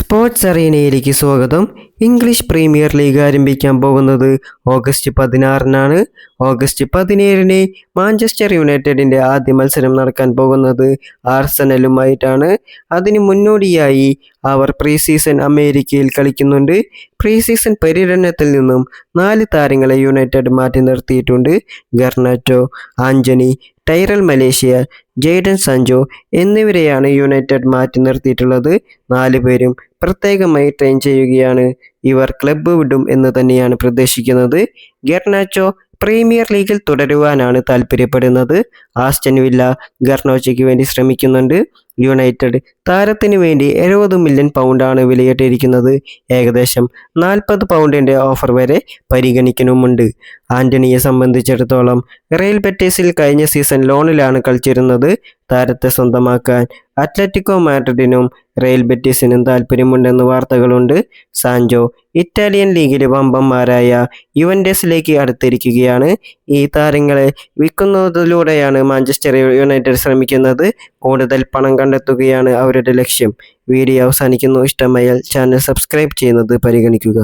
Sports അറീനയിലേക്ക് സ്വാഗതം. English premier league ആരംഭിക്കാൻ പോകുന്നത് ഓഗസ്റ്റ് പതിനാറിനാണ്. ഓഗസ്റ്റ് പതിനേഴിന് മാഞ്ചസ്റ്റർ യുണൈറ്റഡിന്റെ ആദ്യ മത്സരം നടക്കാൻ പോകുന്നത് ആർസനലുമായിട്ടാണ്. അതിന് മുന്നോടിയായി അവർ പ്രീ സീസൺ അമേരിക്കയിൽ കളിക്കുന്നുണ്ട്. പ്രീ സീസൺ പര്യടനത്തിൽ നിന്നും നാല് താരങ്ങളെ യുണൈറ്റഡ് മാറ്റി നിർത്തിയിട്ടുണ്ട്. ഗർണാറ്റോ ആഞ്ചണി ടൈറൽ മലേഷ്യ ജെയ്ഡൻ സഞ്ജോ എന്നിവരെയാണ് യുണൈറ്റഡ് മാറ്റി നിർത്തിയിട്ടുള്ളത്. നാല് പേരും പ്രത്യേകമായി ട്രെയിൻ ചെയ്യുകയാണ്. ഇവർ ക്ലബ്ബ് വിടും എന്ന് തന്നെയാണ് പ്രതീക്ഷിക്കുന്നത്. ഗെർനാച്ചോ പ്രീമിയർ ലീഗിൽ തുടരുവാനാണ് താല്പര്യപ്പെടുന്നത്. ആസ്റ്റൻ വില്ല ഗർണോച്ചയ്ക്ക് വേണ്ടി ശ്രമിക്കുന്നുണ്ട്. യുണൈറ്റഡ് താരത്തിന് വേണ്ടി എഴുപത് മില്യൺ പൗണ്ടാണ് വിലയിട്ടിരിക്കുന്നത്. ഏകദേശം നാൽപ്പത് പൗണ്ടിന്റെ ഓഫർ വരെ പരിഗണിക്കണമുണ്ട് ആന്റണിയെ സംബന്ധിച്ചിടത്തോളം റയൽ ബെറ്റീസിൽ കഴിഞ്ഞ സീസൺ ലോണിലാണ് കളിച്ചിരുന്നത്. താരത്തെ സ്വന്തമാക്കാൻ അത്ലറ്റിക്കോ മാഡ്രിഡിനും റയൽ ബെറ്റീസിനും താല്പര്യമുണ്ടെന്ന് വാർത്തകളുണ്ട്. സാൻജോ ഇറ്റാലിയൻ ലീഗിലെ വമ്പന്മാരായ യുവൻഡസിലേക്ക് അടുത്തിരിക്കുകയാണ്. ഈ താരങ്ങളെ വിൽക്കുന്നതിലൂടെയാണ് മാഞ്ചസ്റ്റർ യുണൈറ്റഡ് ശ്രമിക്കുന്നത്. കൂടുതൽ പണം കണ്ടെത്തുകയാണ് അവരുടെ ലക്ഷ്യം. വീഡിയോ അവസാനിക്കുന്നു. ഇഷ്ടമായാൽ ചാനൽ സബ്സ്ക്രൈബ് ചെയ്യുന്നത് പരിഗണിക്കുക.